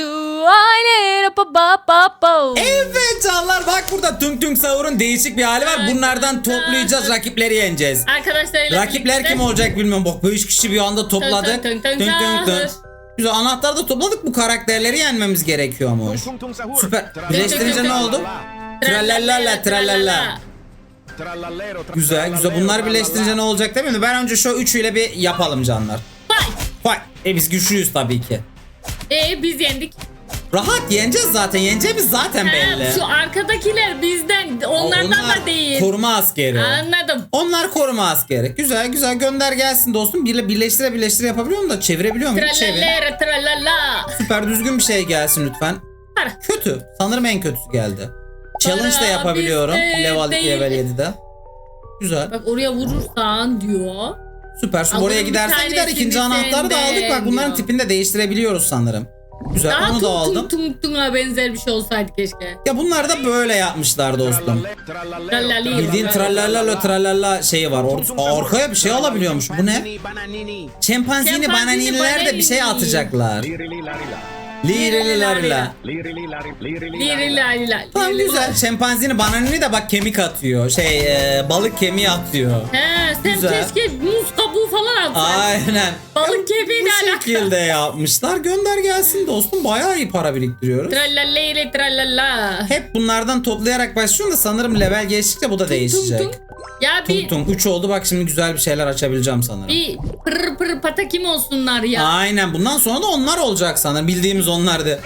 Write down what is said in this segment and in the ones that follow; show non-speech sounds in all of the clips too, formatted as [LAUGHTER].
Aile pa. Evet canlar bak burada Tung Tung Sahur'un değişik bir hali var. Bunlardan ay, toplayacağız ay. rakipleri yeneceğiz. Arkadaşlarıyla Rakipler birlikte- kim olacak bilmiyorum. Bak 5 kişi bir anda topladık. Tung tung tung sahur. Güzel anahtarı da topladık. Bu karakterleri yenmemiz gerekiyormuş. Süper. Birleştirince ne oldu? Tralala tralala. Güzel güzel. Bunlar birleştirince ne olacak değil mi? Ben önce şu üçüyle bir yapalım canlar. Vay. Vay. E biz güçlüyüz tabii ki. Ee biz yendik. Rahat yeneceğiz zaten. Yeneceğimiz zaten Ha, belli. şu arkadakiler bizden onlardan Onlar da değil. Koruma askeri. Anladım. Onlar koruma askeri. Güzel güzel gönder gelsin dostum. Birle birleştire birleştire yapabiliyorum da çevirebiliyor muyum? Çevir. Tralala tralala. Süper düzgün bir şey gelsin lütfen. Para. Kötü. Sanırım en kötüsü geldi. Challenge Para yapabiliyorum. bizde Level değil. level 7'de. Güzel. Bak oraya vurursan diyor. Süper. Şu Alırım oraya bir gidersen gider. tanesini İkinci anahtarı da aldık. Bak bunların diyor. tipini de değiştirebiliyoruz sanırım. Güzel Daha onu da tung aldım. tung tung tung'a benzer bir şey olsaydı keşke. Ya bunlar da böyle yapmışlar dostum. Bildiğin trallallalo trallalla şeyi var. Or- arkaya bir şey alabiliyormuş. Bu ne? Çempanzini Çempanzini bananiniler de bir şey bananini. atacaklar. Lirililarila. Liri lari lari. Tamam güzel. Çempanzini bananini de bak kemik atıyor. Şey e, balık kemiği atıyor. He sen Güzel. keşke atsaydın. Aynen. Balık kemiği Bu ne alaka? şekilde yapmışlar. Gönder gelsin dostum. Bayağı iyi para biriktiriyoruz. Tralala tralala. Hep bunlardan toplayarak başlıyorum da sanırım level geçtikçe bu da değişecek. Tung tung. Ya bir, tung. 3 oldu bak şimdi güzel bir şeyler açabileceğim sanırım. bir pır pır pata kim olsunlar ya. Aynen bundan sonra da onlar olacak sanırım. Bildiğimiz onlardı.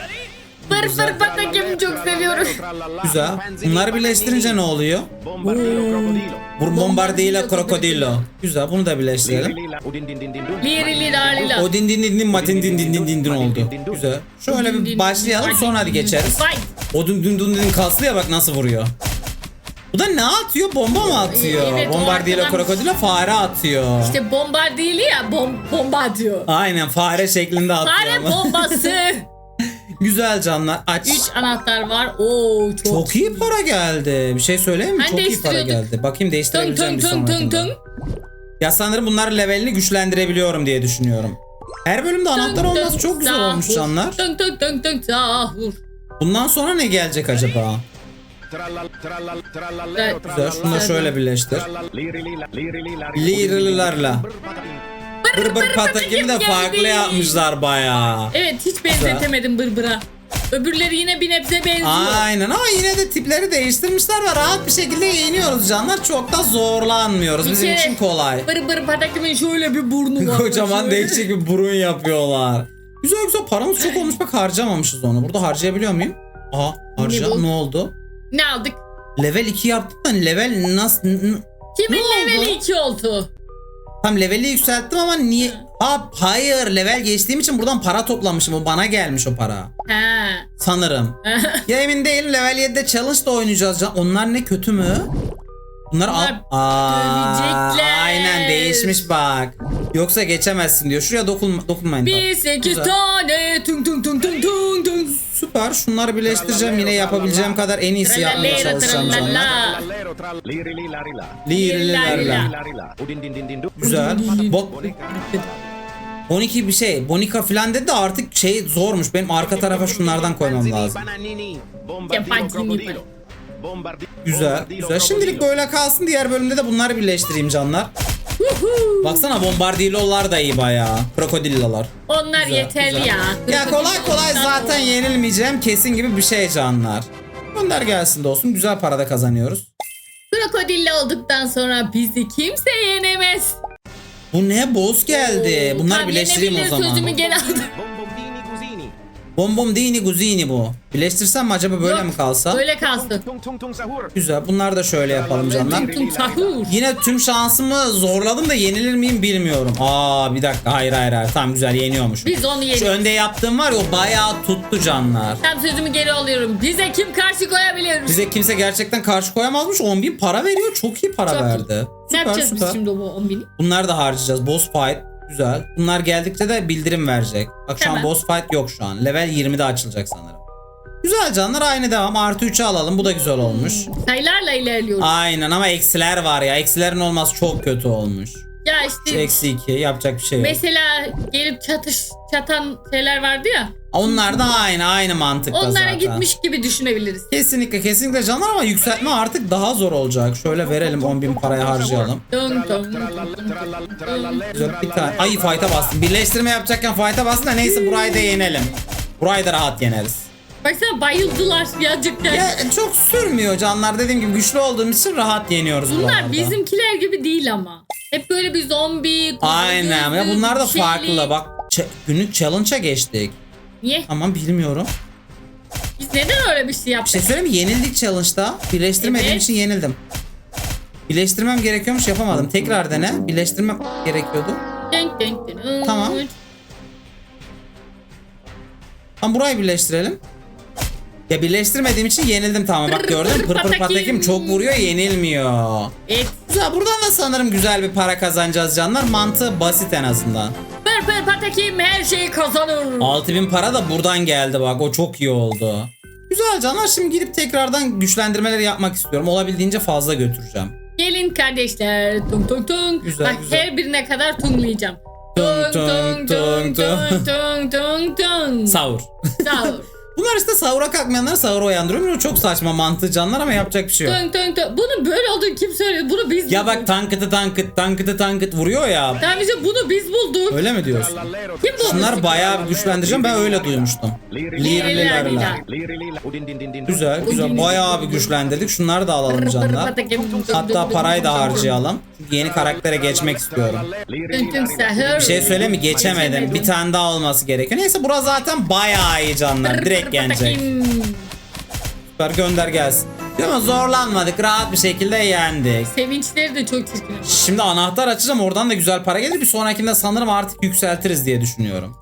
Pır pır pata kim çok seviyorum. Güzel. Bunları birleştirince ne oluyor? Bu bombardilo krokodilo. Güzel bunu da birleştirelim. Liri liri lari la. O din din din din matin din din din din din oldu. Güzel. Şöyle bir başlayalım sonra hadi geçeriz. O din din din din kaslı ya bak nasıl vuruyor. Bu da ne atıyor? Bomba mı atıyor? Evet, arkadan- krokodilo fare atıyor. İşte bomba değil ya bom, bomba atıyor. Aynen fare şeklinde atıyor Fare bombası. [LAUGHS] Güzel canlar. Aç. 3 anahtar var. Oo çok. Çok iyi para geldi. Bir şey söyleyeyim mi? Hani Çok iyi para değiştiriyorduk. geldi. Bakayım Tung değiştirebileceğim tung bir tung tung sonrakinde. tung. Ya sanırım bunlar levelini güçlendirebiliyorum diye düşünüyorum. Her bölümde anahtar Tung olması çok güzel olmuş sahur. canlar. Tung tung tung tung sahur. Bundan sonra ne gelecek acaba? Güzel şunu da şöyle birleştir. Lirilerle. Bır bır patakimi de geldi. farklı yapmışlar bayağı. Evet hiç benzetemedim bırbıra. Öbürleri yine bir nebze benziyor. Aynen ama yine de tipleri değiştirmişler ve rahat bir şekilde yeniyoruz canlar. Çok da zorlanmıyoruz. Bir Bizim kere için kolay. Bır bır patakimin şöyle bir burnu var. [LAUGHS] Kocaman Şöyle. değişik bir burun yapıyorlar. Güzel güzel paramız çok olmuş bak harcamamışız onu. Burada harcayabiliyor muyum? Aha harca Ne bu? ne oldu? Ne aldık? Level 2 yaptık da level nasıl? Kimin Ne oldu? leveli 2 oldu? Tam leveli yükselttim ama niye? Ha hayır level geçtiğim için buradan para toplamışım. O bana gelmiş o para. He. Sanırım. [LAUGHS] ya emin değilim level 7'de challenge da oynayacağız. can- Onlar ne kötü mü? Bunlar, al- Aa, dövecekler. Aynen değişmiş bak. Yoksa geçemezsin diyor. Şuraya dokunma, dokunmayın. Bir sekiz Güzel. tane tung tung tung tung tung tung. Süper. Şunları birleştireceğim. Yine yapabileceğim kadar en iyisi yapmaya çalışacağım canlar. Lirilerle. Güzel. Bak 12 bir şey. Bonika falan dedi de artık şey zormuş. Benim arka tarafa şunlardan koymam lazım. Güzel. Güzel. Şimdilik böyle kalsın. Diğer bölümde de bunları birleştireyim canlar. Baksana bombardillolar da iyi bayağı. Krokodillalar. Onlar Güzel, yeterli güzel. ya. Ya kolay kolay zaten yenilmeyeceğim kesin gibi bir şey canlar. Gönder gelsin dostum. Güzel para da kazanıyoruz. Krokodille olduktan sonra bizi kimse yenemez. Bu ne? Boss geldi. Oo, Bunları tam birleştireyim o yenebilir zaman. Sözümü geri aldım. Bom bom dini guzini bu. Birleştirsem mi acaba böyle Yok, mi kalsa? Böyle kalsın. Güzel. Bunları da şöyle yapalım canlar. Tung tung sahur. Yine tüm şansımı zorladım da yenilir miyim bilmiyorum. Aa bir dakika. Hayır hayır hayır. Tamam güzel yeniyormuş. Biz onu Şu yedik. önde yaptığım var ya o bayağı tuttu canlar. Tam sözümü geri alıyorum. Bize kim karşı koyabilir? Bize kimse gerçekten karşı koyamazmış. 10 bin para veriyor. Çok iyi para Çok iyi. verdi. ne yapacağız süper. biz şimdi bu 10 bini? Bunları da harcayacağız. Boss fight. Güzel. Bunlar geldikçe de bildirim verecek. Bak şu an Hemen. boss fight yok şu an. Level 20'de açılacak sanırım. Güzel canlar aynı devam. Artı 3'ü alalım. Bu da güzel olmuş. Sayılarla ilerliyoruz. Aynen ama eksiler var ya. Eksilerin olması çok kötü olmuş. Ya işte eksi 2 yapacak bir şey yok. mesela gelip çatış çatan şeyler vardı ya. Onlar da aynı aynı mantıkta Onlara zaten. gitmiş gibi düşünebiliriz. Kesinlikle kesinlikle canlar ama yükseltme artık daha zor olacak. Şöyle verelim 10 bin paraya harcayalım. Güzel bir tane. Ay fight'a bastım. Birleştirme yapacakken fight'a bastım da neyse burayı da yenelim. Burayı da rahat yeneriz. Baksana bayıldılar yazıklar. Ya çok sürmüyor canlar dediğim gibi güçlü olduğumuz için rahat yeniyoruz Bunlar buralarda. bizimkiler gibi değil ama. Hep böyle bir zombi. Aynen ya bunlar da şeyli. farklı bak ç- günlük challenge'a geçtik. Niye? Tamam bilmiyorum. Biz neden öyle bir şey Bir yaptık? şey söyleyeyim mi? Yenildik challenge'da. Birleştirmediğim Evet. için yenildim. Birleştirmem gerekiyormuş yapamadım. Tekrar dene. Birleştirmem gerekiyordu. Dın. Tamam. Tam burayı birleştirelim. Ya birleştirmediğim için yenildim tamam. Bak gördün? Pır pır [LAUGHS] patakim çok vuruyor yenilmiyor. Evet. Güzel buradan da sanırım güzel bir para kazanacağız canlar. Mantığı basit en azından. Pır pır patakim her şeyi kazanır. 6000 para da buradan geldi bak o çok iyi oldu. Güzel canlar şimdi gidip tekrardan güçlendirmeleri yapmak istiyorum. Olabildiğince fazla götüreceğim. Gelin kardeşler. Tung tung tung. Güzel, Bak güzel. her birine kadar tunglayacağım. Tung tung tung tung. tung tung tung. Sahur. Sağ ol. [LAUGHS] Bunlar işte sahura kalkmayanları sahura uyandırıyor. Bu Çok saçma mantığı canlar ama yapacak bir şey yok. Tung tung tung. Bunu böyle olduğunu kim söyledi? Bunu biz Ya bulduk. bak tankıtı tankıt tankıtı tankıt vuruyor ya. Tamam işte bunu biz bulduk. Öyle mi diyorsun? Kim bulmuş? Şunlar bayağı bir güçlendireceğim ben öyle duymuştum. Lirlilerler. Güzel güzel bayağı bir güçlendirdik. Şunları da alalım canlar. Hatta parayı da harcayalım. Çünkü yeni karaktere geçmek istiyorum. Sahur. Bir şey söyleyeyim mi? Geçemedim. Bir tane daha olması gerekiyor. Neyse bura zaten bayağı iyi canlar. Direkt gelecek. Süper gönder gelsin. Değil mi? Zorlanmadık. Rahat bir şekilde yendik. Sevinçleri de çok çirkin. Şimdi anahtar açacağım. Oradan da güzel para gelir. Bir sonrakinde sanırım artık yükseltiriz diye düşünüyorum.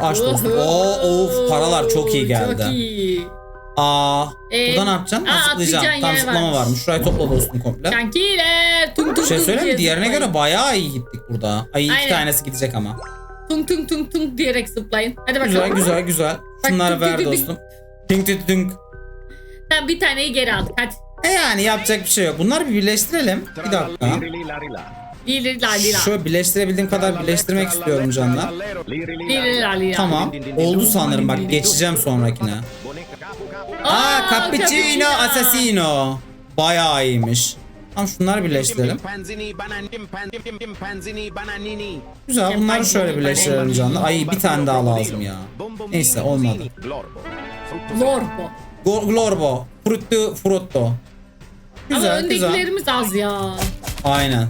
Aç dostum. Oo, of paralar çok iyi geldi. Çok iyi. Aa, Ee, burada ne yapacaksın? aa, Zıplayacağım. Tam zıplama varmış. varmış. Şurayı topla dostum komple. Kankiler. Tung Bir şey söyleyeyim mi? Diğerine zıplayın. göre bayağı iyi gittik burada. Ay iki Aynen. tanesi gidecek ama. Tung tung tung tung diyerek zıplayın. Hadi bakalım. Güzel güzel güzel. Şunları ver dostum. Tünk tünk tünk. Tamam bir taneyi geri aldık. Hadi. E yani yapacak bir şey yok. Bunları bir birleştirelim. Bir dakika. Lili la lila. Şöyle birleştirebildiğim kadar birleştirmek istiyorum canlar. Lili la. Tamam. Oldu sanırım bak geçeceğim sonrakine. Aa cappuccino assassino. Bayağı iyiymiş. Tamam şunları birleştirelim. Güzel bunları şöyle birleştirelim canlar. Ay bir tane daha lazım ya. Neyse olmadı. Lorbo. Go- Glorbo. Frutto frutto. Ama Güzel güzel. öndekilerimiz az ya. Aynen.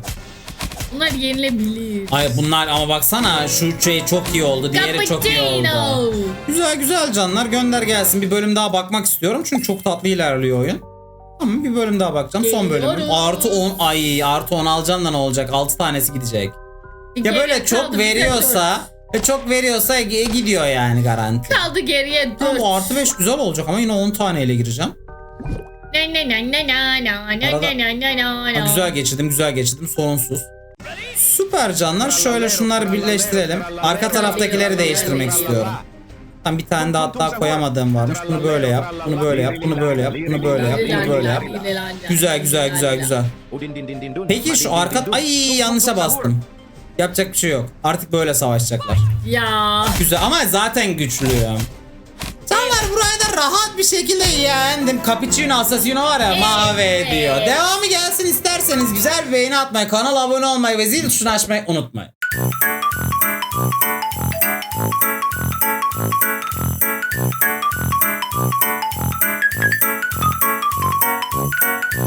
Bunlar yenilebilir. Ay bunlar ama baksana şu şey çok iyi oldu. Diğeri çok iyi oldu. Güzel güzel canlar gönder gelsin. Bir bölüm daha bakmak istiyorum. Çünkü çok tatlı ilerliyor oyun. Tamam bir bölüm daha bakacağım. Son bölüm. Geliyorum. Artı 10 ay artı 10 alacağım da ne olacak? 6 tanesi gidecek. Ya Geriye böyle çok kaldı, veriyorsa ve çok veriyorsa gi- gidiyor yani garanti. Kaldı geriye 4. bu artı 5 güzel olacak ama yine 10 taneyle gireceğim. Na na na na na na na Arada- na na na Ha, na. güzel geçirdim güzel geçirdim sorunsuz. Süper canlar şöyle şunları birleştirelim. Arka taraftakileri değiştirmek istiyorum. Tam bir tane de hatta koyamadığım varmış. Bunu böyle yap, bunu böyle yap, bunu böyle yap, bunu böyle yap, bunu böyle yap. Güzel güzel güzel güzel. Peki şu arka... Ay yanlışa bastım. Yapacak bir şey yok. Artık böyle savaşacaklar. Ya. Güzel ama zaten güçlüyüm. Canlar burayı da rahat bir şekilde yendim. Cappuccino Assassino var ya mavi ediyor. Devamı gelsin isterseniz güzel bir beğeni atmayı, kanala abone olmayı ve zil tuşunu açmayı unutmayın.